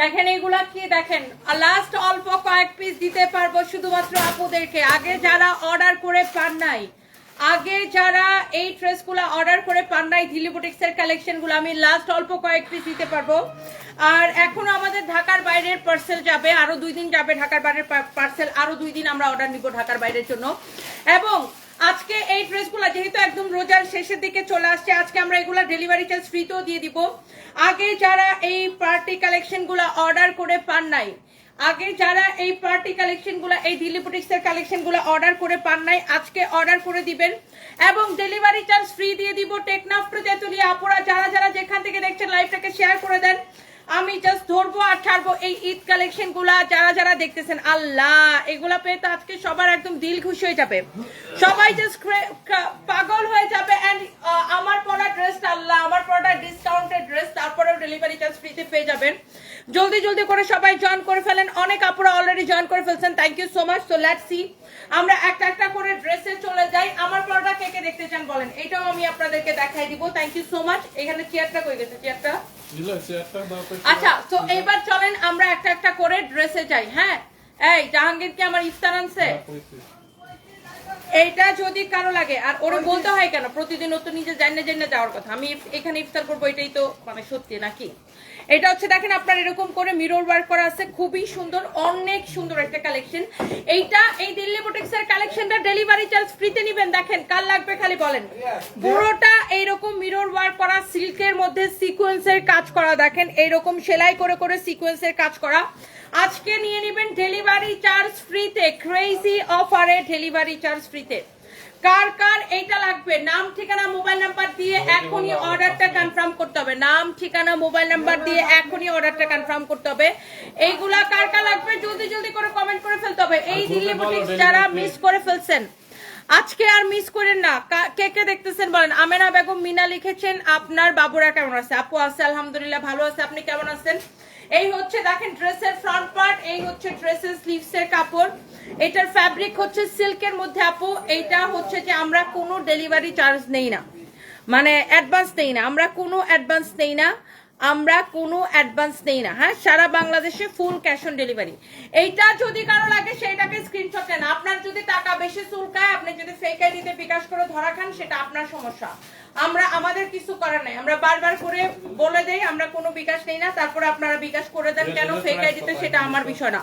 দেখেন, এগুলা কি দেখেন? লাস্ট অল্প কয়েক পিস দিতে পারব শুধুমাত্র আপুদেরকে। আগে যারা অর্ডার করে পান নাই, আগে যারা এই ড্রেসগুলো অর্ডার করে পান নাই, দিল্লি বুটিক্সের কালেকশনগুলো আমি লাস্ট অল্প কয়েক পিস দিতে পারব। আর এখনও আমাদের ঢাকার বাইরের পার্সেল যাবে, আরও দুই দিন যাবে ঢাকার বাইরের পার্সেল আরও দুই দিন আমরা অর্ডার নিব ঢাকার বাইরের জন্য। এবং আজকে এই ড্রেসগুলো যেহেতু একদম রোজার শেষের দিকে চলে আসছে, আজকে আমরা এগুলো ডেলিভারি চার্জ ফ্রিতেও দিয়ে দিব। আগে যারা এই পার্টি কালেকশনগুলো অর্ডার করে পান নাই, আগে যারা এই পার্টি কালেকশনগুলো এই দিল্লি বুটিক্সের কালেকশনগুলো অর্ডার করে পান নাই, আজকে অর্ডার করে দিবেন। এবং ডেলিভারি চার্জ ফ্রি দিয়ে দিব টেকনাফ তেতুলিয়া। আপুরা যারা যারা যেখান থেকে দেখছেন লাইভটাকে শেয়ার করে দেন। আমি জাস্ট ধরবো আর ছাড়বো এই ঈদ কালেকশনগুলা যারা যারা দেখতেছেন, আল্লাহ, এগুলা পেয়ে তো আজকে সবার একদম দিল খুশি হয়ে যাবে। সবাই জাস্ট পাগল হয়ে যাবে এন্ড আমার পরা ড্রেস আল্লাহ, আমার পরাটা ডিসকাউন্টেড ড্রেস তারপরেও ডেলিভারি চার্জ ফ্রিতে পেয়ে যাবেন। জলদি জলদি করে সবাই জয়েন করে ফেলেন। অনেক আপুরা অলরেডি জয়েন করে ফেলছেন। থ্যাংক ইউ সো মাচ তো লেটস সি আমরা একটা একটা করে ড্রেসে চলে যাই। আমার পরাটা কে কে দেখতে চান বলেন? এটাও আমি আপনাদেরকে দেখাই দিব। থ্যাংক ইউ সো মাচ এখানে চেয়ারটা কই গেছে? চেয়ারটা আচ্ছা তো এবার চলেন আমরা একটা একটা করে ড্রেসে যাই হ্যাঁ? এই জাহাঙ্গীর কি আমার ইফতার আনছে? হ্যাঁ। এইটা যদি কারও লাগে আর ওরে বলতে হয় কেন? প্রতিদিন ও তো নিজে জানে জানে যাওয়ার কথা। আমি এখানে ইফতার করব এটাই তো মানে সত্যি নাকি? এটা হচ্ছে দেখেন আপনার এরকম করে মিরর ওয়ার্ক করা আছে খুবই সুন্দর অনেক সুন্দর একটা কালেকশন এইটা এই দিল্লি বুটিক্স এর কালেকশনটা ডেলিভারি চার্জ ফ্রিতে নিবেন। দেখেন কার লাগবে খালি বলেন। পুরোটা এইরকম মিরর ওয়ার্ক করা সিল্কের মধ্যে সিকোয়েন্সের কাজ করা। দেখেন এইরকম সেলাই করে করে সিকোয়েন্সের কাজ করা। আজকে নিয়ে নেবেন ডেলিভারি চার্জ ফ্রিতে ক্রেজি অফারে ডেলিভারি চার্জ ফ্রিতে কার কার এইটা লাগবে? নাম ঠিকানা মোবাইল নাম্বার দিয়ে এখনই অর্ডারটা কনফার্ম করতে হবে। নাম ঠিকানা মোবাইল নাম্বার দিয়ে এখনই অর্ডারটা কনফার্ম করতে হবে। এইগুলা কার কার লাগবে? জলদি জলদি করে কমেন্ট করে ফেলতে হবে। এই দিল্লি বুটিক্স যারা মিস করে ফেলছেন আজকে আর মিস করেন না। কে কে দেখতেছেন বলেন? আমেনা বেগম মিনা লিখেছেন আপনার বাবুরা কেমন আছে? আপু আছে আলহামদুলিল্লাহ ভালো আছে। আপনি কেমন আছেন? এই হচ্ছে দেখেন ড্রেসের ফ্রন্ট পার্ট এই হচ্ছে ড্রেসের স্লিভস এর কাপড়। এটার ফ্যাব্রিক হচ্ছে সিল্কের মধ্যে, আপু। এইটা হচ্ছে যে আমরা কোনো ডেলিভারি চার্জ নেই না। মানে অ্যাডভান্স নেই না। আমরা কোনো অ্যাডভান্স নেই না। আমরা কোনো অ্যাডভান্স নেই না। হ্যাঁ সারা বাংলাদেশে ফুল ক্যাশ অন ডেলিভারি এইটা যদি কারও লাগে সেটাকে স্ক্রিনশট নেন আপনার যদি টাকা বেশি চুলকায়, আপনি যদি ফেক আইডিতে বিকাশ করে ধরা খান, সেটা আপনার সমস্যা। আমরা আমাদের কিছু করার নাই। আমরা বারবার করে বলে দেই আমরা কোনো বিকাশ নেই না তারপরে আপনারা বিকাশ করে দেন কেন? ফেক আইডিতে সেটা আমার বিষয় না।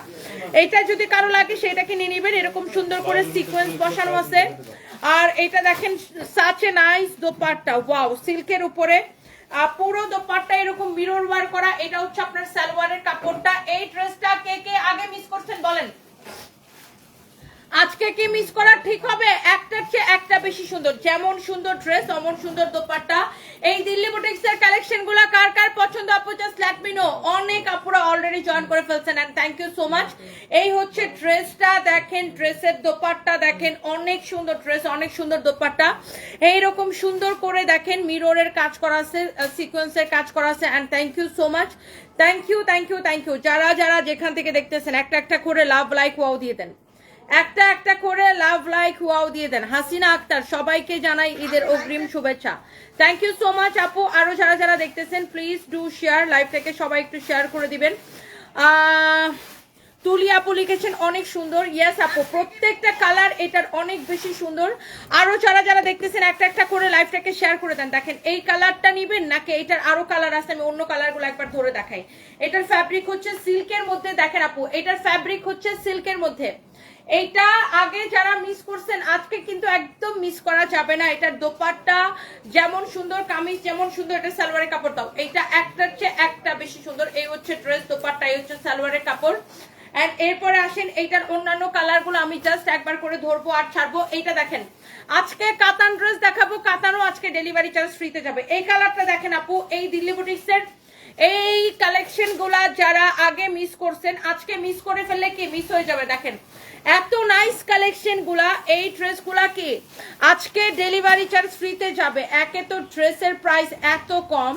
এইটা যদি কারও লাগে সেটাকে নিয়ে নিবেন। এরকম সুন্দর করে সিকোয়েন্স বসানো আছে। আর এটা দেখেন সাচে নাইস দোপাট্টা। ওয়াও সিল্কের উপরে। পুরো দোপাট্টা এরকম মিরর ওয়ার করা এটা হচ্ছে আপনার সালোয়ারের কাপড়টা। এই ড্রেসটা কে কে আগে মিস করছেন বলেন? আজকে কি মিস করা ঠিক হবে? একটার চেয়ে একটা বেশি সুন্দর। যেমন সুন্দর ড্রেস অমন সুন্দর দোপাট্টা। এই দিল্লি বুটিক্স এর কালেকশনগুলা কার কার পছন্দ, আপু? জাস্ট লেট মি নো অনেক আপুরা অলরেডি জয়েন করে ফেলছেন and thank you so much এই হচ্ছে ড্রেসটা দেখেন ড্রেসের দোপাট্টা, দেখেন অনেক সুন্দর ড্রেস অনেক সুন্দর দোপাট্টা। এইরকম সুন্দর করে দেখেন মিররের কাজ করা আছে সিকোয়েন্সের কাজ করা আছে and thank you so much thank you thank you thank you যারা যারা যেখান থেকে দেখতেছেন, একটা একটা করে লাভ লাইক ওয়াও দিয়ে দেন। একটা একটা করে লাভ, লাইক, ওয়াও দিয়ে দেন। হাসিনা আক্তার, সবাইকে জানাই ঈদের অগ্রিম শুভেচ্ছা। থ্যাংক ইউ সো মাচ আপু। আরও যারা যারা দেখতেছেন প্লিজ ডু শেয়ার লাইভটাকে সবাই একটু শেয়ার করে দিবেন। তুলি আপু লিখেছেন, অনেক সুন্দর। ইয়েস আপু, প্রত্যেকটা কালার এটার অনেক বেশি সুন্দর। আরও যারা যারা দেখতেছেন, একটা একটা করে লাইভটাকে শেয়ার করে দেন। দেখেন, এই কালারটা নিবেন নাকি এটার আরও কালার আছে? আমি অন্য কালারগুলো একবার ধরে দেখাই। এটার ফ্যাব্রিক হচ্ছে সিল্কের মধ্যে। দেখেন আপু, এটার ফ্যাব্রিক হচ্ছে সিল্কের মধ্যে। এইটা আগে যারা মিস করছেন, আজকে কিন্তু একদম মিস করা যাবে না। এটার দোপাট্টা যেমন সুন্দর, কামিজ যেমন সুন্দর, এটা সালোয়ারের কাপড় দাও। এইটা একটার চেয়ে একটা বেশি সুন্দর। এই হচ্ছে ড্রেস দোপাট্টা, এই হচ্ছে সালোয়ারের কাপড়। এন্ড এরপরে আসেন, এইটার অন্যান্য কালারগুলো আমি জাস্ট একবার করে ধরবো আর ছাড়বো। এইটা দেখেন, আজকে কাতান ড্রেস দেখাবো। কাতানও আজকে ডেলিভারি চার্জ ফ্রিতে যাবে। এই কালারটা দেখেন আপু, এই দিল্লি বুটিক্সের এই কালেকশনগুলা যারা আগে মিস করছেন, আজকে মিস করে ফেললে কি মিস হয়ে যাবে? দেখেন এত নাইস কালেকশনগুলা, এই ড্রেসগুলা কি? আজকে ডেলিভারি চার্জ ফ্রিতে যাবে, একে তো ড্রেসের প্রাইস এত কম।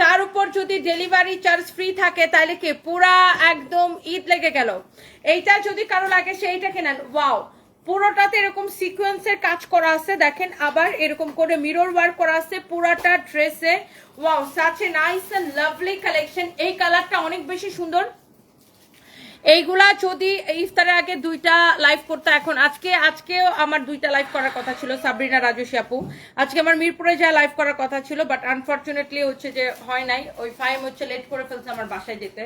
তার উপর যদি ডেলিভারি চার্জ ফ্রি থাকে, তাহলে কি পুরা একদম ঈদ লেগে গেল। এইটা যদি কারও লাগে, সেইটা কেনেন ওয়াও পুরোটাতে এরকম সিকোয়েন্সের কাজ করা আছে, দেখেন আবার এরকম করে মিরর ওয়ার্ক করা আছে, পুরাটা ড্রেসে wow such nice and lovely collection এই কালারটা অনেক বেশি সুন্দর। এইগুলা যদি ইফতারের আগে দুইটা লাইভ করতে, এখন আজকে, আজকেও আমার দুইটা লাইভ করার কথা ছিল, সাবরিনা রাজস্বী আপু। আজকে আমার মিরপুরে যা লাইভ করার কথা ছিল বাট আনফর্চুনেটলি হচ্ছে যে হয় নাই। ওই ফাইম হচ্ছে লেট করে ফেলছে আমার বাসায় যেতে।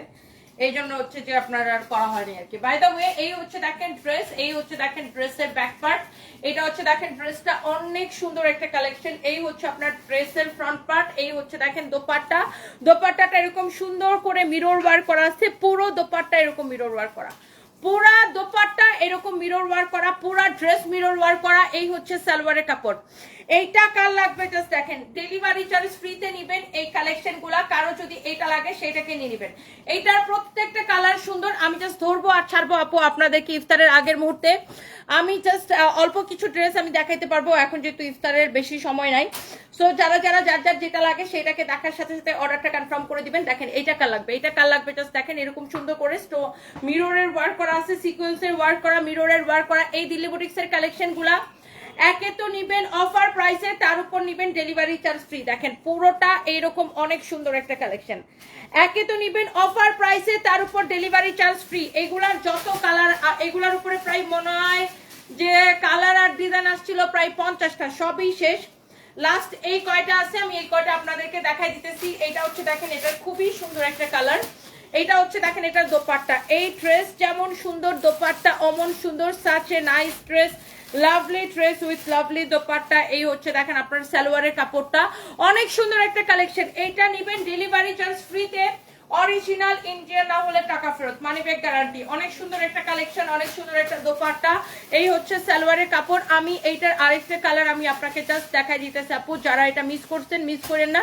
এই জন্য হচ্ছে যে আপনার আর করা হয়নি আর কি। বাই দ্য ওয়ে এই হচ্ছে দেখেন ড্রেস এই হচ্ছে দেখেন ড্রেসের ব্যাক পার্ট এটা হচ্ছে দেখেন ড্রেসটা অনেক সুন্দর একটা কালেকশন এই হচ্ছে আপনার ড্রেসের ফ্রন্ট পার্ট এই হচ্ছে দেখেন দোপাট্টা। দোপাট্টাটা এরকম সুন্দর করে মিরর ওয়ার করা আছে, পুরো দোপাট্টা এরকম মিরর ওয়ার করা। পুরা দোপাট্টা এরকম মিরর ওয়ার করা, পুরা ড্রেস মিরর ওয়ার করা, এই হচ্ছে সালোয়ারের কাপড়। এইটা কার লাগবে? জাস্ট দেখেন ডেলিভারি চার্জ ফ্রিতে নিবেন, এই কালেকশনগুলা। কারও যদি এইটা লাগে সেটাকে নিয়ে নিবেন। এইটার প্রত্যেকটা কালার সুন্দর। আমি জাস্ট ধরবো আর ছাড়বো, আপু, আপনাদেরকে ইফতারের আগের মুহূর্তে। আমি জাস্ট অল্প কিছু ড্রেস আমি দেখাইতে পারব, এখন যেহেতু ইফতারের বেশি সময় নাই। সো যারা যারা, যার যার যেটা লাগে, সেটাকে দেখার সাথে সাথে অর্ডারটা কনফার্ম করে দিবেন। দেখেন, এইটা কার লাগবে? এটা কার লাগবে? জাস্ট দেখেন, এরকম সুন্দর করে। স্টো মিররের ওয়ার্ক করা আছে সিকোয়েন্সের ওয়ার্ক করা মিররের ওয়ার্ক করা, এই দিল্লি বুটিক্সের কালেকশনগুলা। একে তো নিবেন অফার প্রাইসে তার উপর নিবেন ডেলিভারি চার্জ ফ্রি দেখেন, পুরোটা এইরকম অনেক সুন্দর একটা কালেকশন একে তো নিবেন অফার প্রাইসে তার উপর ডেলিভারি চার্জ ফ্রি এগুলার যত কালার এগুলার উপরে প্রায় মনে হয় যে কালার আর ডিজাইন আসছিল প্রায় পঞ্চাশটা, সবই শেষ। লাস্ট এই কয়টা আছে, আমি এই কয়টা আপনাদেরকে দেখাই দিতেছি। এটা হচ্ছে, দেখেন এটা খুবই সুন্দর একটা কালার এটা হচ্ছে, দেখেন এটা দোপাট্টা। এই ড্রেস যেমন সুন্দর, দোপাট্টা অমন সুন্দর such nice dress lovely dress with lovely dupatta এই হচ্ছে দেখেন আপনার সালোয়ারের কাপড়টা। অনেক সুন্দর একটা কালেকশন এইটা নিবেন ডেলিভারি চার্জ ফ্রিতে অরিজিনাল ইন্ডিয়ান না হলে টাকা ফেরত মানি ব্যাগ গ্যারান্টি অনেক সুন্দর একটা কালেকশন অনেক সুন্দর একটা দোপাট্টা এই হচ্ছে সালোয়ারের কাপড়। আমি এইটার আরেকটা কালার আমি আপনাকে জাস্ট দেখাই দিতে আপু। যারা এটা মিস করছেন মিস করেন না।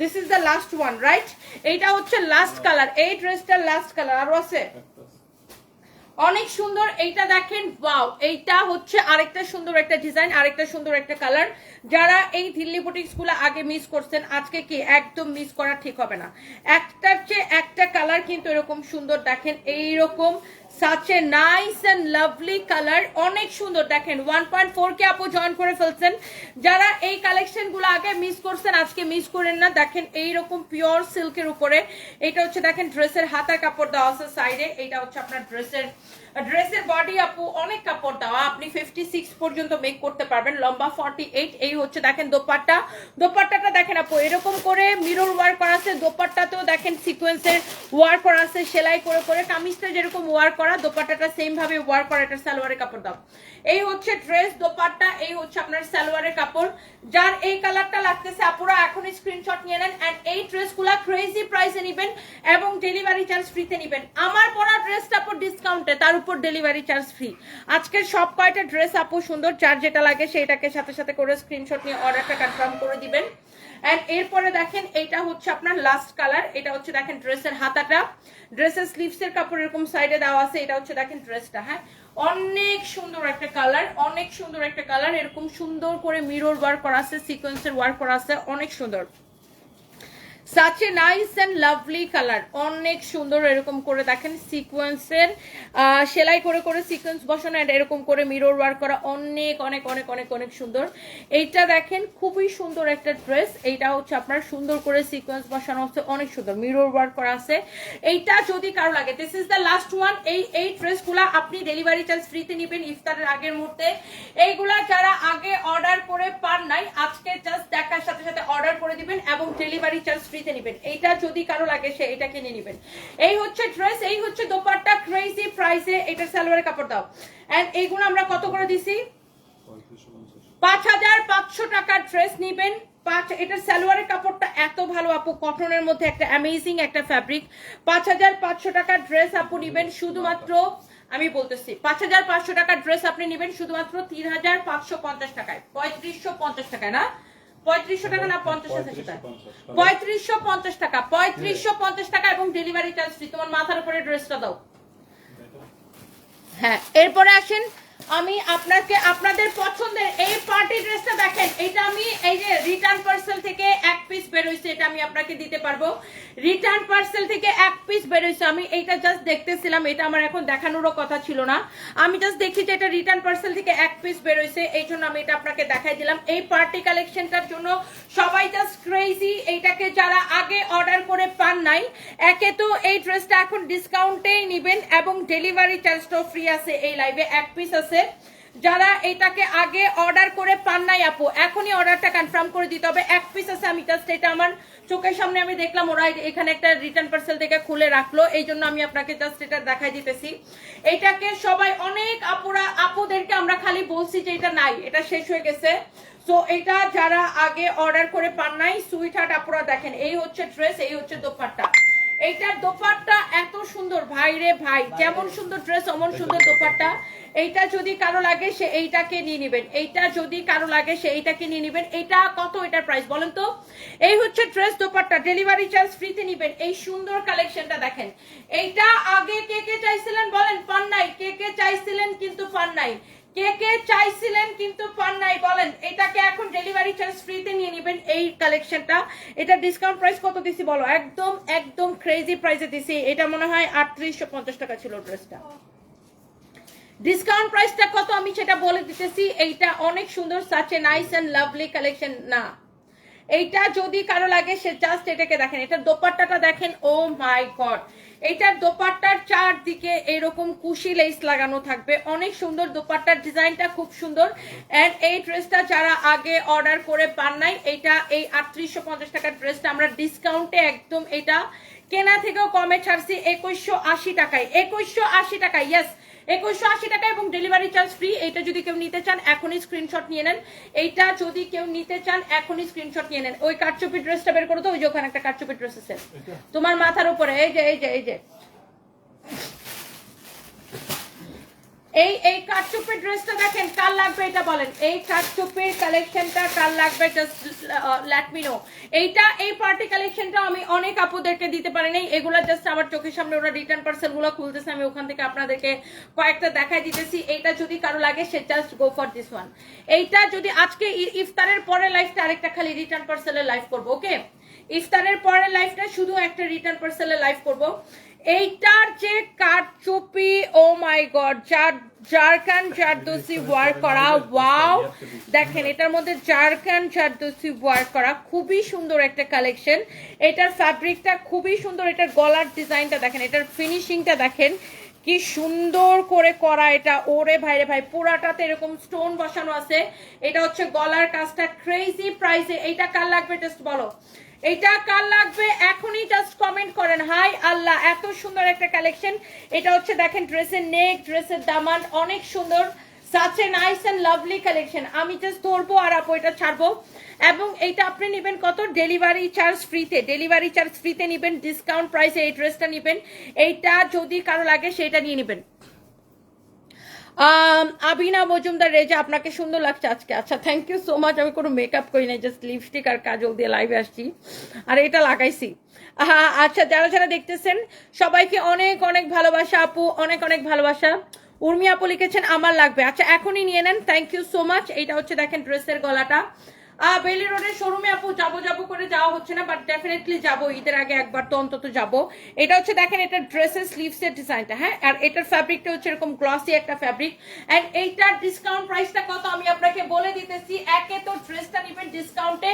This is the last one right এইটা হচ্ছে লাস্ট কালার এই ড্রেসটার লাস্ট কালার আরও আছে? অনেক সুন্দর, এইটা দেখেন, ওয়াও, এইটা হচ্ছে আরেকটা সুন্দর একটা ডিজাইন, আরেকটা সুন্দর একটা কালার। যারা এই দিল্লি বুটিক্সগুলো আগে মিস করছেন, আজকে কি একদম মিস করা ঠিক হবে না? একটার চেয়ে একটা কালার কিন্তু এরকম সুন্দর দেখেন, এইরকম such a nice and lovely colour অনেক সুন্দর দেখেন। ওয়ান পয়েন্ট ফোর কে আপু জয়েন করে ফেলছেন। যারা এই কালেকশনগুলো আগে মিস করছেন, আজকে মিস করেন না, দেখেন এইরকম পিওর সিল্কের উপরে। এটা হচ্ছে দেখেন ড্রেসের হাতা কাপড় দেওয়া আছে সাইডে এটা হচ্ছে আপনার ড্রেসের ড্রেসের বডি আপু, অনেক কাপড় দেওয়া আপনি ফিফটি সিক্স পর্যন্ত মেক করতে পারবেন। লম্বা ফর্টি এইট এই হচ্ছে দেখেন দোপাট্টা। দোপাট্টাটা দেখেন আপু, এরকম করে মিরর ওয়ার্ক করা আছে। দোপাট্টাতেও দেখেন সিকোয়েন্সের ওয়ার করা আছে, সেলাই করে করে। কামিজটা যেরকম ওয়ার করা, দোপাট্টাটা সেমভাবে ওয়ার ওয়ার্ক করা এটা সালোয়ারের কাপড় দাও। এই হচ্ছে ড্রেস দোপাট্টা, এই হচ্ছে আপনার সালোয়ারের কাপড়। যার এই কালারটা লাগতেছে, আপুরা, এখন স্ক্রিনশট নিয়ে নেন এন্ড এই ড্রেসগুলা ক্রেজি প্রাইসে নিবেন এবং ডেলিভারি চার্জ ফ্রিতে নিবেন। আমার পরা ড্রেসটা আপু ডিসকাউন্টে তার উপর ডেলিভারি চার্জ ফ্রি আজকের সব কয়টা ড্রেস আপু সুন্দর চার যেটা লাগে সেইটাকে সাথে সাথে করে স্ক্রিনশট নিয়ে অর্ডারটা কনফার্ম করে দিবেন। এন্ড এরপরে দেখেন এটা হচ্ছে আপনার লাস্ট কালার এটা হচ্ছে দেখেন ড্রেসের হাতাটা। ড্রেসের স্লিভস এর কাপড় এরকম সাইডে দেওয়া আছে, এটা হচ্ছে দেখেন ড্রেসটা হ্যাঁ? অনেক সুন্দর একটা কালার, অনেক সুন্দর একটা কালার। এরকম সুন্দর করে মিরর ওয়ার্ক করা আছে সিকোয়েন্সের ওয়ার্ক করা আছে, অনেক সুন্দর। Such a nice and lovely colour অনেক সুন্দর এরকম করে দেখেন সিকোয়েন্সের সেলাই করে করে সিকোয়েন্স বসানো and এরকম করে মিরর ওয়ার্ক করা অনেক অনেক অনেক অনেক অনেক সুন্দর। এইটা দেখেন খুবই সুন্দর একটা ড্রেস এইটা হচ্ছে আপনার সুন্দর করে সিকোয়েন্স বসানো হচ্ছে, অনেক সুন্দর মিরর ওয়ার্ক করা আছে। এইটা যদি কারও লাগে this is the last one এই এই ড্রেসগুলা আপনি ডেলিভারি চার্জ ফ্রিতে নেবেন ইফতারের আগের মুহূর্তে। এইগুলা যারা আগে অর্ডার করে পান নাই, আজকে জাস্ট দেখার সাথে সাথে অর্ডার করে দিবেন এবং ডেলিভারি চার্জ ফ্রিতে নেবেন। এইটা যদি কারও লাগে, সে এটা কিনে নেবেন। এই হচ্ছে ড্রেস এই হচ্ছে দোপাট্টা ক্রেজি প্রাইসে এটা সালোয়ারের কাপড় দাও। এন্ড এইগুলো আমরা কত করে দিছি? পাঁচ হাজার পাঁচশো টাকার ড্রেস নিবেন। পাঁচ, এটার সালোয়ারের কাপড়টা এত ভালো, আপু। কটনের মধ্যে একটা অ্যামেজিং একটা ফ্যাব্রিক পাঁচ হাজার পাঁচশো টাকার ড্রেস আপু নিবেন শুধুমাত্র, আমি বলতেছি, পাঁচ হাজার পাঁচশো টাকার ড্রেস আপনি নেবেন শুধুমাত্র তিন হাজার পাঁচশো পঞ্চাশ টাকায়। পঁয়ত্রিশশো পঞ্চাশ টাকায়, না? পঁয়ত্রিশশো টাকা না পঞ্চাশ টাকা? পঁয়ত্রিশশো পঞ্চাশ টাকা, পঁয়ত্রিশশো পঞ্চাশ টাকা এবং ডেলিভারি চার্জ ফ্রি তোমার মাথার উপরে ড্রেসটা দাও। হ্যাঁ এরপরে আসেন, আমি আপনাকে, আপনাদের পছন্দের এই পার্টি ড্রেসটা দেখেন। এটা আমি, এই যে রিটার্ন পার্সেল থেকে এক পিস বেরোইছে এটা আমি আপনাকে দিতে পারব। রিটার্ন পার্সেল থেকে এক পিস বেরোইছে। আমি এইটা জাস্ট দেখতেছিলাম, এটা আমার এখন দেখানোরও কথা ছিল না। আমি জাস্ট দেখি যে এটা রিটার্ন পার্সেল থেকে এক পিস বেরোইছে, এই জন্য আমি এটা আপনাকে দেখাই দিলাম। এই পার্টি কালেকশনটার জন্য সবাই জাস্ট ক্রেজি এইটাকে যারা আগে অর্ডার করে পান নাই, একে তো এই ড্রেসটা এখন ডিসকাউন্টেই নিবেন এবং ডেলিভারি চার্জটাও ফ্রি আছে এই লাইভে এক পিস আছে। যারা এটাকে আগে অর্ডার করে পান নাই আপু এখনই অর্ডারটা কনফার্ম করে দিতে হবে। এক পিস আছে আমি জাস্ট এটা আমার চোখের সামনে আমি দেখলাম ওরা এখানে একটা রিটার্ন পার্সেল থেকে খুলে রাখল এই জন্য আমি আপনাকে জাস্ট এটা দেখাই দিতেছি। এটাকে সবাই অনেক আপুরা আপুদেরকে আমরা খালি বলছি যে এটা নাই এটা শেষ হয়ে গেছে। সো এটা যারা আগে অর্ডার করে পান নাই সুইট হার্ট আপুরা দেখেন এই হচ্ছে ড্রেস এই হচ্ছে দোপাট্টা। এইটার দোপাট্টা এত সুন্দর ভাই রে ভাই যেমন সুন্দর ড্রেস অমন সুন্দর দোপাট্টা। এইটা যদি কারও লাগে, সে এইটাকে নিয়ে নেবেন। এইটা যদি কারও লাগে, সে এইটাকে নিয়ে নেবেন। এটা কত এটার প্রাইস বলেন তো? এই হচ্ছে ড্রেস দোপাট্টা। ডেলিভারি চার্জ ফ্রিতে নিবেন। এই সুন্দর কালেকশনটা দেখেন। এইটা আগে কে কে চাইছিলেন বলেন? পান নাই কে কে চাইছিলেন কিন্তু পান নাই কে কে চাইছিলেন কিন্তু পান নাই বলেন? এটাকে এখন ডেলিভারি চার্জ ফ্রিতে নিয়ে নেবেন এই কালেকশনটা এটা ডিসকাউন্ট প্রাইস কত দিছি বলো? একদম একদম ক্রেজি প্রাইসে দিছি। এটা মনে হয় আটত্রিশশো পঞ্চাশ টাকা ছিল ড্রেসটা ডিসকাউন্ট প্রাইসটা কত আমি সেটা বলে দিতেছি। এইটা অনেক সুন্দর such a nice and lovely collection না। এইটা যদি কারও লাগে, সে জাস্ট এটাকে দেখেন। এটা দোপাট্টাটা দেখেন ও মাই গড এইটার দোপাট্টার চারদিকে এরকম কুশি লেস লাগানো থাকবে। অনেক সুন্দর দোপাট্টার ডিজাইনটা খুব সুন্দর। এন্ড এই ড্রেসটা যারা আগে অর্ডার করে পান নাই, এইটা এই আটত্রিশশো পঞ্চাশ টাকার ড্রেসটা আমরা ডিসকাউন্টে একদম এটা কেনা থেকেও কমে ছাড়ছি একুশশো আশি টাকায়। একুশশো আশি টাকায় ইয়েস একুশশো আশি টাকা এবং ডেলিভারি চার্জ ফ্রি এইটা যদি কেউ নিতে চান এখনই স্ক্রিনশট নিয়ে নেন। এইটা যদি কেউ নিতে চান এখনই স্ক্রিনশট নিয়ে নেন। ওই কাটচুপি ড্রেসটা বের করো তো ওই যে ওখানে একটা কাটচুপি ড্রেস আছে। তোমার মাথার উপরে এই যে এই যে এই যে। এই এই কারচুপির ড্রেসটা দেখেন, কার লাগবে এটা বলেন। এই কারচুপির কালেকশনটা কার লাগবে জাস্ট লেট মি নো এইটা, এই পার্টি কালেকশনটা আমি অনেক আপুদেরকে দিতে পারি নাই এগুলো জাস্ট আমার চোখের সামনে, ওরা রিটার্ন পার্সেলগুলো খুলতেছে, আমি ওখান থেকে আপনাদেরকে কয়েকটা দেখাই দিতেছি। এইটা যদি কারও লাগে, সে just go for this one এইটা যদি আজকে ইফতারের পরে লাইফটা আরেকটা খালি রিটার্ন পার্সেলের লাইভ করব ওকে ইফতারের পরের লাইফটা শুধু একটা রিটার্ন পার্সেলের লাইভ করব। এইটার যে কারচুপি ও মাই গড যার জারকান জারদোসি ওয়ার্ক করা ওয়াও দেখেন, এটার মধ্যে জারকান জারদোসি ওয়ার্ক করা, খুবই সুন্দর একটা কালেকশন এটার ফ্যাব্রিকটা খুবই সুন্দর, এটার গলার ডিজাইনটা দেখেন, এটার ফিনিশিংটা দেখেন, কি সুন্দর করে করা এটা। ওরে ভাইরে ভাই, পুরাটাতে এরকম স্টোন বসানো আছে। এটা হচ্ছে গলার কাজটা ক্রেজি প্রাইসে এইটা কার লাগবে? জাস্ট বলো। এটা কার লাগবে? এখনই জাস্ট কমেন্ট করেন। হাই আল্লাহ, এত সুন্দর একটা কালেকশন এটা হচ্ছে দেখেন ড্রেসের নেক ড্রেসের দামান, অনেক সুন্দর। Such a nice and lovely collection আমি জাস্ট ধরবো আর আপু এটা ছাড়বো। এবং এইটা আপনি নেবেন কত? ডেলিভারি চার্জ ফ্রিতে ডেলিভারি চার্জ ফ্রিতে নেবেন ডিসকাউন্ট প্রাইসে এই ড্রেসটা নেবেন। এইটা যদি কারও লাগে সেটা নিয়ে নেবেন। আবিনা মজুমদার রেজা আপনাকে সুন্দর লাগছে আজকে। আচ্ছা থ্যাংক ইউ সো মাচ আমি কোনো মেকআপ করি না জাস্ট লিপস্টিক আর কাজল দিয়ে লাইভে আসছি। আর এটা লাগাইছি। আচ্ছা যারা যারা দেখতেছেন, সবাইকে অনেক অনেক ভালোবাসা আপু, অনেক অনেক ভালোবাসা। উর্মি আপু লিখেছেন, আমার লাগবে। আচ্ছা এখনই নিয়ে নেন। থ্যাংক ইউ সো মাচ এইটা হচ্ছে দেখেন ড্রেসের গলাটা। বেলি রোডের শোরুমে আপু যাব যাব করে যাওয়া হচ্ছে না বাট ডেফিনেটলি যাব, ঈদের আগে একবার তো অন্তত যাব। এটা হচ্ছে দেখেন, এটা ড্রেসের স্লিভস এর ডিজাইনটা হ্যাঁ? আর এটার ফ্যাব্রিকটা হচ্ছে এরকম গ্লসি একটা ফ্যাব্রিক এন্ড এইটার ডিসকাউন্ট প্রাইসটা কত আমি আপনাকে বলে দিতেছি, একে তো ড্রেসটা নিবেন ডিসকাউন্টে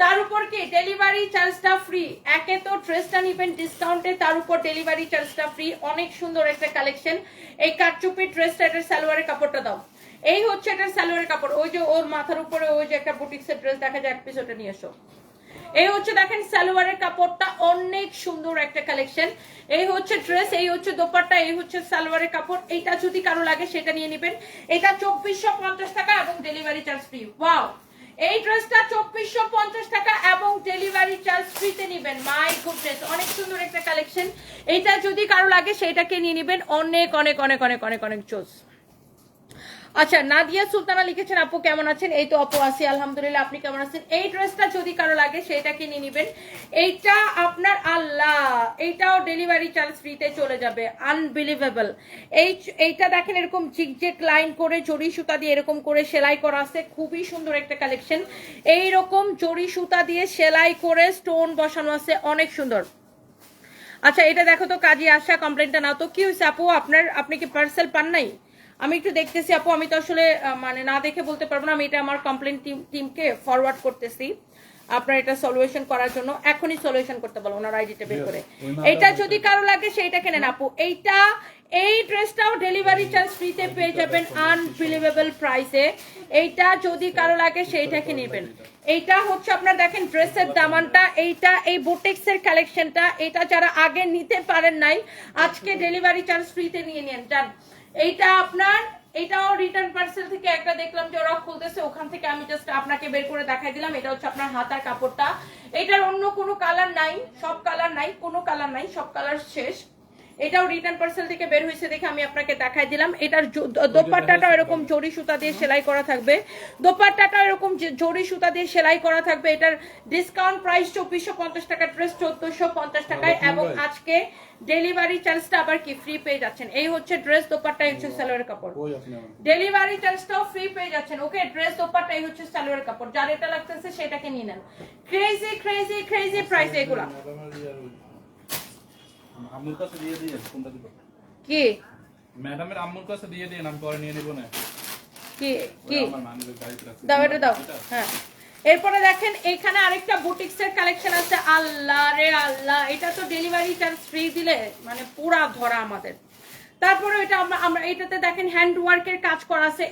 তার উপর কি ডেলিভারি চার্জটা ফ্রি একে তো ড্রেসটা নিবেন ডিসকাউন্টে তার উপর ডেলিভারি চার্জটা ফ্রি অনেক সুন্দর একটা কালেকশন এই কারচুপি ড্রেসটা এটার সালোয়ারের কাপড়টা দাও। এই হচ্ছে এটার সালোয়ারের কাপড়। ওই যে ওর মাথার উপরে ওই যে একটা বুটিক্সের ড্রেস দেখা যায়, এক পিস ওটা নিয়ে এসো। এই হচ্ছে দেখেন সালোয়ারের কাপড়টা, অনেক সুন্দর একটা কালেকশন এই হচ্ছে ড্রেস এই হচ্ছে দোপাট্টা, এই হচ্ছে সালোয়ারের কাপড়। এইটা যদি কারও লাগে, সেটা নিয়ে নেবেন। এটা চব্বিশশো পঞ্চাশ টাকা এবং ডেলিভারি চার্জ ফ্রি ওয়াও এই ড্রেসটা চব্বিশশো পঞ্চাশ টাকা এবং ডেলিভারি চার্জ ফ্রিতে নেবেন। মাই গুডনেস অনেক সুন্দর একটা কালেকশন এইটা যদি কারও লাগে, সেটাকে নিয়ে নেবেন। অনেক অনেক অনেক অনেক অনেক অনেক চোস আচ্ছা নাদিয়া সুলতানা লিখেছেন, আপু কেমন আছেন? এই তো, আপু আছি, আলহামদুলিল্লাহ, আপনি কেমন আছেন? এই ড্রেসটা যদি কারও লাগে, সেটা কিনে নেবেন। এইটা আপনার আল্লাহ, এইটাও ডেলিভারি চার্জ ফ্রিতে চলে যাবে আনবিলিভেবল এই এইটা দেখেন, এরকম জিগজেক লাইন করে জরি সুতা দিয়ে এরকম করে সেলাই করা আছে, খুবই সুন্দর একটা কালেকশন। এই রকম জরি সুতা দিয়ে সেলাই করে স্টোন বসানো আছে, অনেক সুন্দর। আচ্ছা এটা দেখো তো, কাজী আসা কমপ্লেনটা নাও তো। কি হয়েছে, আপু? আপনার আপনি কি পার্সেল পান নাই? আমি একটু দেখতেছি আপু। আমি তো আসলে মানে না দেখে বলতে পারব না। আমি এটা আমার কমপ্লেন টিম টিমকে ফরওয়ার্ড করতেছি আপনার এটা সলিউশন করার জন্য। এখনই সলিউশন করতে বলো ওনার আইডিটা বের করে। এটা যদি কারও লাগে সেইটা কেনেন আপু। এইটা এই ড্রেসটাও ডেলিভারি চার্জ ফ্রিতে পেয়ে যাবেন আনবিলিভেবল প্রাইসে এইটা যদি কারও লাগে সেইটাকে নেবেন। এইটা হচ্ছে আপনার দেখেন ড্রেসের দামানটা এইটা এই বুটিক্স এর কালেকশনটা এটা যারা আগে নিতে পারেন নাই আজকে ডেলিভারি চার্জ ফ্রিতে নিয়ে নেন যান। এইটা আপনার, এটাও রিটার্ন পার্সেল থেকে একটা দেখলাম যে ওরা খুলতেছে, ওখান থেকে আমি জাস্ট আপনাকে বের করে দেখাই দিলাম। এটা হচ্ছে আপনার হাতার কাপড়টা। এটার অন্য কোনো কালার নাই, সব কালার নাই, কোনো কালার নাই, সব কালার শেষ। এটাও রিটার্ন পার্সেল থেকে বের হয়েছে দেখে আমি আপনাকে দেখাই দিলাম। এটার জো- দোপাট্টাটা এরকম জরি সুতা দিয়ে সেলাই করা থাকবে। দোপাট্টাটা এরকম জরি সুতা দিয়ে সেলাই করা থাকবে। এটার ডিসকাউন্ট প্রাইস চব্বিশশো পঞ্চাশ টাকা ড্রেস চোদ্দশো পঞ্চাশ টাকায় এবং আজকে ডেলিভারি চার্জটা আবার কি? ফ্রি পেয়ে যাচ্ছেন। এই হচ্ছে ড্রেস দোপাট্টা হচ্ছে সালোয়ার কাপড়। ডেলিভারি চার্জটাও ফ্রি পেয়ে যাচ্ছেন। ওকে ড্রেস দোপাট্টা এই হচ্ছে সালোয়ার কাপড়। যার এটা লাগতেছে সেটাকে নিয়ে নেন। ক্রেজি ক্রেজি ক্রেজি প্রাইস এগুলা। আম্মুর কাছে দিয়ে দিয়ে কোনটা দিব? কি? ম্যাডামের আম্মুর কাছে দিয়ে দিয়ে আমি পরে নিয়ে নিব না। কি? কি। দাও এটা দাও। হ্যাঁ। এরপরে দেখেন এখানে আরেকটা বুটিক্স এর কালেকশন আছে। আল্লাহ রে আল্লাহ এটা তো ডেলিভারি চার্জ ফ্রি দিলে মানে পুরা ধরা আমাদের। তারপরে এটা আমরা এটাতে দেখেন হ্যান্ড ওয়ার্কের কাজ করা আছে।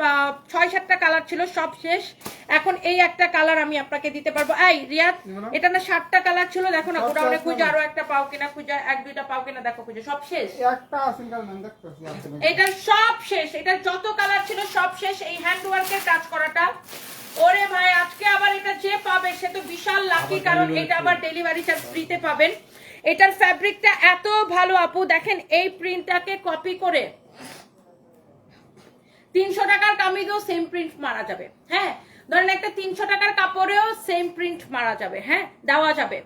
আহ, ছয় সাতটা কালার ছিল সব শেষ। এখন এই একটা কালার আমি আপনাকে দিতে পারব। এই রিয়াদ এটা না সাতটা কালার ছিল? দেখো না ওটা অনেক খুঁজে আরও একটা পাও কিনা খুঁজে এক দুইটা পাও কিনা দেখো খুঁজে সব শেষ। এটা সব শেষ। এটা যত কালার ছিল সব শেষ। এই হ্যান্ড ওয়ার্কের কাজ করাটা। ওরে ভাই আজকে আবার এটা যে পাবে সে তো বিশাল লাকি কারণ এটা আবার ডেলিভারি চার্জ ফ্রিতে পাবেন। এটার ফ্যাব্রিকটা এত ভালো আপু, দেখেন এই প্রিন্টটাকে কপি করে তিনশো টাকার কামিজও সেম প্রিন্ট মারা যাবে হ্যাঁ? ধরেন একটা তিনশো টাকার কাপড়েও সেম প্রিন্ট মারা যাবে হ্যাঁ? দেওয়া যাবে।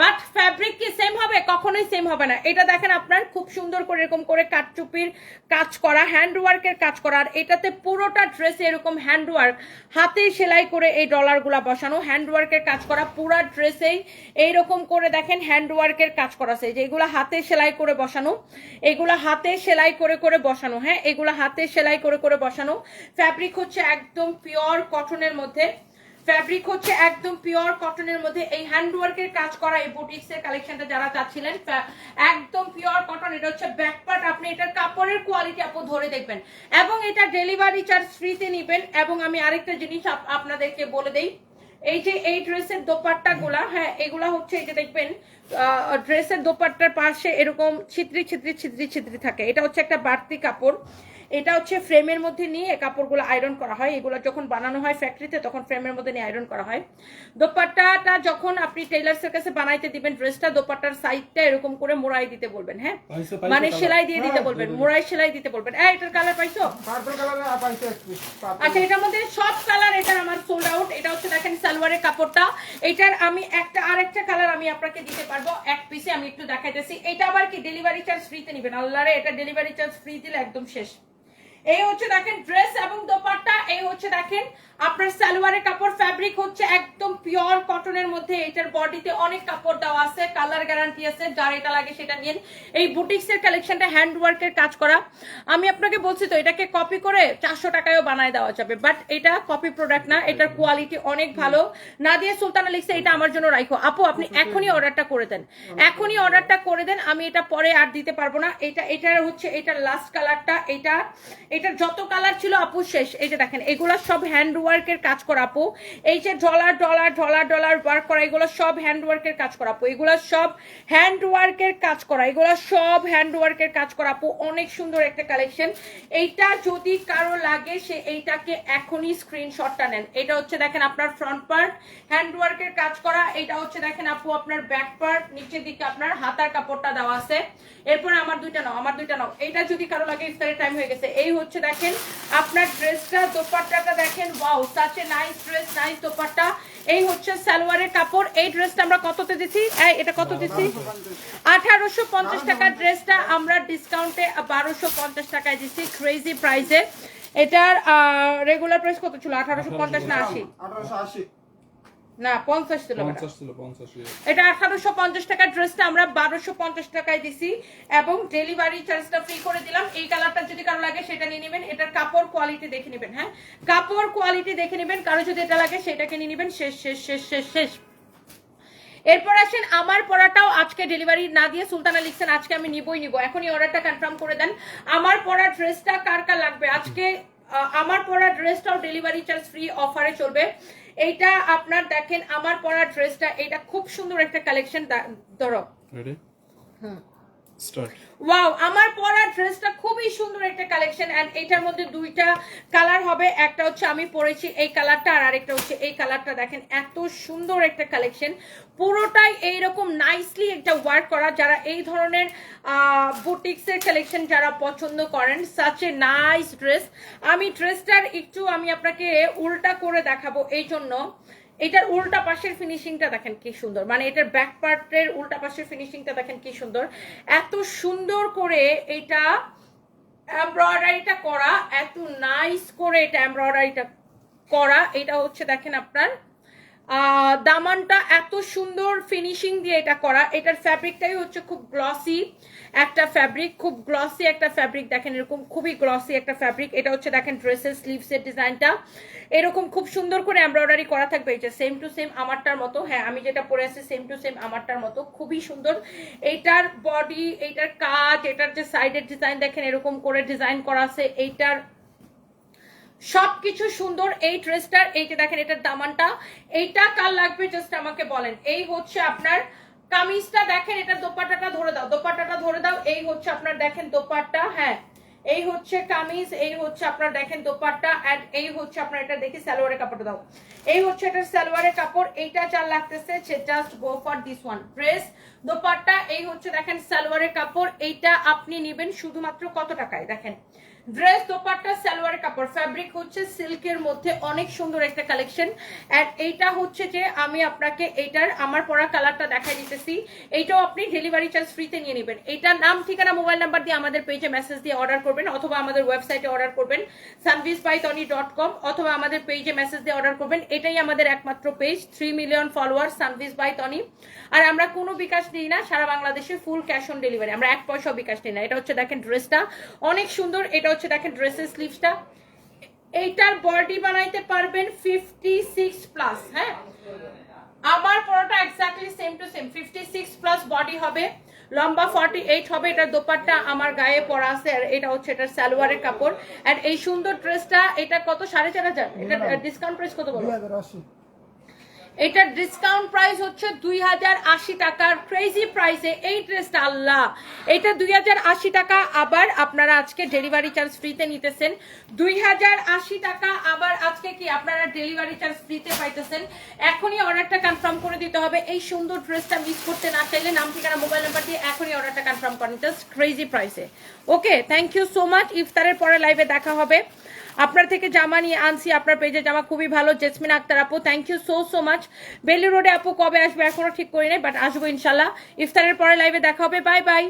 বাট ফ্যাব্রিক কি সেম হবে? কখনোই সেম হবে না। এটা দেখেন আপনার খুব সুন্দর করে এরকম করে কাটচুপির কাজ করা হ্যান্ড ওয়ার্কের কাজ করা, আর এটাতে পুরোটা ড্রেসে এরকম হ্যান্ড ওয়ার্ক হাতে সেলাই করে এই ডলারগুলা বসানো হ্যান্ড ওয়ার্কের কাজ করা, পুরা ড্রেসেই এইরকম করে দেখেন হ্যান্ড ওয়ার্কের কাজ করা আছে। যেগুলো হাতে সেলাই করে বসানো, এগুলো হাতে সেলাই করে করে বসানো হ্যাঁ? এগুলো হাতে সেলাই করে করে বসানো। ফ্যাব্রিক হচ্ছে একদম পিওর কটনের মধ্যে। ফ্যাব্রিক হচ্ছে একদম পিওর কটনের মধ্যে এই হ্যান্ডওয়ার্কের কাজ করা এই বুটিক্স এর কালেকশনটা যারা চাচ্ছিলেন একদম পিওর কটন এটা হচ্ছে ব্যাক পার্ট আপনি এটার কাপড়ের কোয়ালিটি আপু ধরে দেখবেন। এবং এটা ডেলিভারি চার্জ ফ্রিতে নিবেন। এবং আমি আরেকটা জিনিস আপ- আপনাদেরকে বলে দেই, এই যে এই ড্রেসের দোপাট্টা গুলা হ্যাঁ এগুলা হচ্ছে এই যে দেখবেন ড্রেসের দোপাট্টার পাশে এরকম ছিত্রি ছিত্রি ছিত্রি ছিত্রি থাকে। এটা হচ্ছে একটা বাড়তি কাপড়। এটা হচ্ছে ফ্রেমের মধ্যে নিয়ে কাপড়গুলো আয়রন করা হয়। এগুলো যখন বানানো হয় ফ্যাক্টরিতে তখন ফ্রেমের মধ্যে নিয়ে আয়রন করা হয়। দোপাট্টাটা যখন আপনি টেইলার্সের কাছে বানাইতে দিবেন ড্রেসটা দোপাট্টার সাইডটা এরকম করে মোড়াই দিতে বলবেন হ্যাঁ? মানে সেলাই দিয়ে দিতে হ্যাঁ, বলবেন মোড়াই সেলাই দিতে বলবেন। এই এটার কালার পাইছো? পার্পল কালারে পাইছে এক পিস আচ্ছা এটার মধ্যে সব কালার এটা আমার সোল্ড আউট এটা হচ্ছে দেখেন সালোয়ারের কাপড়টা। এটার আমি একটা আর একটা কালার আমি আপনাকে দিতে পারব এক পিসে আমি একটু দেখাইতেছি। এটা আবার কি ডেলিভারি চার্জ ফ্রিতে নেবেন? আল্লাহরে এটা ডেলিভারি চার্জ ফ্রি দিলে একদম শেষ। এই হচ্ছে দেখেন ড্রেস এবং দোপাট্টা এই হচ্ছে দেখেন আপনার সালোয়ারের কাপড় ফ্যাব্রিক হচ্ছে একদম পিওর কটনের মধ্যে। এটার বডিতে অনেক কাপড় দেওয়া আছে কালার গ্যারান্টি আছে যার এটা লাগে সেটা নিন এই বুটিক্স এর কালেকশনটা হ্যান্ড ওয়ার্কের কাজ করা। আমি আপনাকে বলছি তো এটাকে কপি করে চারশো টাকায়ও বানায় দেওয়া যাবে বাট এটা কপি প্রোডাক্ট না এটার কোয়ালিটি অনেক ভালো। না দিয়ে সুলতানা লিখছে এটা আমার জন্য রাখো আপু আপনি এখনই অর্ডারটা করে দেন। এখনই অর্ডারটা করে দেন আমি এটা পরে আর দিতে পারব না। এটা এটার হচ্ছে এটার লাস্ট কালারটা এটা এটার যত কালার ছিল আপু শেষ। এই যে দেখেন এগুলা সব হ্যান্ড ওয়ার্কের কাজ করা আপু এই যে dollar dollar dollar dollar work করা, এগুলো সব হ্যান্ড ওয়ার্কের কাজ করা আপু এগুলো সব হ্যান্ড ওয়ার্কের কাজ করা, এগুলো সব হ্যান্ড ওয়ার্কের কাজ করা আপু অনেক সুন্দর একটা কালেকশন এইটা যদি কারও লাগে, সে এইটাকে এখনই স্ক্রিনশটটা নেন। এটা হচ্ছে দেখেন আপনার ফ্রন্ট পার্ট হ্যান্ড ওয়ার্কের কাজ করা। এটা হচ্ছে দেখেন আপু, আপনার ব্যাক পার্ট নিচের দিকে আপনার হাতার কাপড়টা দেওয়া আছে। এরপরে আমার দুইটা নাও, আমার দুইটা নাও। এটা যদি কারও লাগে, ইফতারের টাইম হয়ে গেছে। এই হচ্ছে দেখেন, আপনার ড্রেসটা দোপাট্টাটা দেখেন wow such a nice dress nice dupatta এই হচ্ছে সালোয়ারের কাপড়। এই ড্রেসটা আমরা কততে এই, এটা কত দিচ্ছি আঠারোশো পঞ্চাশ টাকার ড্রেসটা আমরা ডিসকাউন্টে বারোশো পঞ্চাশ টাকায় দিচ্ছি ক্রেজি প্রাইসে এটার রেগুলার প্রাইস কত ছিল? আঠারোশো পঞ্চাশ না আশি? আঠারোশো আশি। না পঞ্চাশ ছিল বেটা। পঞ্চাশ ছিল পঞ্চাশ এটা আঠারোশো পঞ্চাশ টাকার ড্রেসটা আমরা বারোশো পঞ্চাশ টাকায় দিছি এবং ডেলিভারি চার্জটা ফ্রি করে দিলাম। এই কালারটা যদি কারও লাগে সেটা নিয়ে নেবেন। এটার কাপড় কোয়ালিটি দেখে নেবেন হ্যাঁ? কাপড় কোয়ালিটি দেখে নেবেন। কারও যদি এটা লাগে সেটাকে নিয়ে নেবেন। শেষ শেষ শেষ শেষ শেষ। এরপর আসেন আমার পড়াটাও আজকে ডেলিভারি না দিয়ে সুলতানা লিখছেন আজকে আমি নিবই নিব। এখনই অর্ডারটা কনফার্ম করে দেন। আমার পড়া ড্রেসটা কার কার লাগবে? আজকে আমার পড়া ড্রেসটাও ডেলিভারি চার্জ ফ্রি অফারে চলবে। এইটা আপনার দেখেন আমার পরা ড্রেসটা এটা খুব সুন্দর একটা কালেকশন ধরো। রেডি স্টার্ট ওয়াও আমার পরা ড্রেসটা খুবই সুন্দর একটা কালেকশন এন্ড এটার মধ্যে দুইটা কালার হবে। একটা হচ্ছে আমি পরেছি এই কালারটা আর আরেকটা হচ্ছে এই কালারটা দেখেন, এত সুন্দর একটা কালেকশন পুরোটাই এইরকম নাইসলি একটা ওয়ার্ক করা। যারা এই ধরনের বুটিক্স এর কালেকশন যারা পছন্দ করেন সাচ এ নাইস ড্রেস আমি ড্রেসটার একটু আমি আপনাকে উল্টা করে দেখাবো। এই জন্য এটার উল্টা পাশের ফিনিশিংটা দেখেন কি সুন্দর। মানে এটার ব্যাক পার্টের উল্টা পাশের ফিনিশিংটা দেখেন কি সুন্দর। এত সুন্দর করে এটা এমব্রয়ডারিটা করা, এত নাইস করে এটা এমব্রয়ডারিটা করা, এটা হচ্ছে দেখেন আপনার দামানটা এত সুন্দর ফিনিশিং দিয়ে এটা করা। এটার ফ্যাব্রিকটাই হচ্ছে খুব গ্লসি একটা ফ্যাব্রিক খুব গ্লসি একটা ফ্যাব্রিক দেখেন এরকম খুবই গ্লসি একটা ফ্যাব্রিক এটা হচ্ছে দেখেন ড্রেসের স্লিভসের ডিজাইনটা এরকম খুব সুন্দর করে এমব্রয়ডারি করা থাকবে। এই যে সেম টু সেম আমারটার মতো। হ্যাঁ আমি যেটা পরে আছি সেম টু সেম আমারটার মতো। খুবই সুন্দর। এইটার বডি এইটার কাজ, এটার যে সাইডের ডিজাইন দেখেন এরকম করে ডিজাইন করা আছে। এইটার সবকিছু সুন্দর, এই ড্রেসটার এই যে দেখেন, এটার দামানটা। এইটা কার লাগবে? জাস্ট আমাকে বলেন। এই হচ্ছে আপনার কামিজটা, দেখেন, এটা দোপাট্টাটা ধরে দাও, দোপাট্টাটা ধরে দাও। এই হচ্ছে আপনার, দেখেন, দোপাট্টা হ্যাঁ। এই হচ্ছে কামিজ, এই হচ্ছে আপনার, দেখেন, দোপাট্টা এন্ড এই হচ্ছে আপনার, এটা দেখি সালোয়ারের কাপড়টা দাও। এই হচ্ছে এটা সালোয়ারের কাপড়, এইটা যা লাগতেছে just go for this one dress dupatta, এই হচ্ছে, দেখেন, সালোয়ারের কাপড়, এইটা আপনি নেবেন শুধুমাত্র কত টাকায়? দেখেন ড্রেস দোপাট্টা, সালোয়ারের কাপড় ফ্যাব্রিক হচ্ছে সিল্কের মধ্যে অনেক সুন্দর একটা কালেকশন এন্ড এইটা হচ্ছে যে আমি আপনাকে এইটার, আমার পরা কালারটা দেখাই দিতেছি। এইটাও আপনি ডেলিভারি চার্জ ফ্রিতে নিয়ে নেবেন। এইটার নাম, ঠিকানা মোবাইল নাম্বার দিয়ে আমাদের পেজে মেসেজ দিয়ে অর্ডার করবেন অথবা আমাদের ওয়েবসাইটে অর্ডার করবেন। Sanvis by Tony dot com অথবা আমাদের পেজে মেসেজ দিয়ে অর্ডার করবেন। এটাই আমাদের একমাত্র page three million follower Sanvis by Tony আর আমরা কোনো বিকাশ দিই না, সারা বাংলাদেশে ফুল ক্যাশ অন ডেলিভারি আমরা এক পয়সাও বিকাশ দিই না। এটা হচ্ছে দেখেন ড্রেসটা অনেক সুন্দর এটা হচ্ছে দেখেন ড্রেসের স্লিভসটা এইটার বডি বানাইতে পারবেন ফিফটি সিক্স প্লাস হ্যাঁ? আমার পরোটা exactly same to same fifty six plus body হবে। লম্বা ফর্টি এইট হবে এটার দোপাট্টা আমার গায়ে পরা আছে আর এটা হচ্ছে এটার সালোয়ারের কাপড়। আর এই সুন্দর ড্রেসটা এটা কত? সাড়ে চার হাজার? এটা ডিসকাউন্ট প্রাইস কত বলো? এটার ডিসকাউন্ট প্রাইস হচ্ছে দুই হাজার আশি টাকার। ক্রেজি প্রাইসে এই ড্রেসটা আল্লাহ! এটা দুই হাজার আশি টাকা, আবার আপনারা আজকে ডেলিভারি চার্জ ফ্রিতে নিতেছেন। দুই হাজার আশি টাকা, আবার আজকে কি আপনারা ডেলিভারি চার্জ ফ্রিতে পাইতেছেন? এখনই অর্ডারটা কনফার্ম করে দিতে হবে। এই সুন্দর ড্রেসটা মিস করতে না চাইলে নাম, ঠিকানা মোবাইল নাম্বার দিয়ে এখনই অর্ডারটা কনফার্ম করেন জাস্ট ক্রেজি প্রাইসে okay thank you so much ইফতারের পরে লাইভে দেখা হবে। আপনার থেকে জামা নিয়ে আনছি, আপনার পেজে জামা খুবই ভালো। জেসমিন আক্তার আপু thank you so so much Bailey রোডে আপু কবে আসবে? এখনও ঠিক করি নাই বাট আসব ইনশাল্লাহ। ইফতারের পরে লাইভে দেখা হবে। Bye bye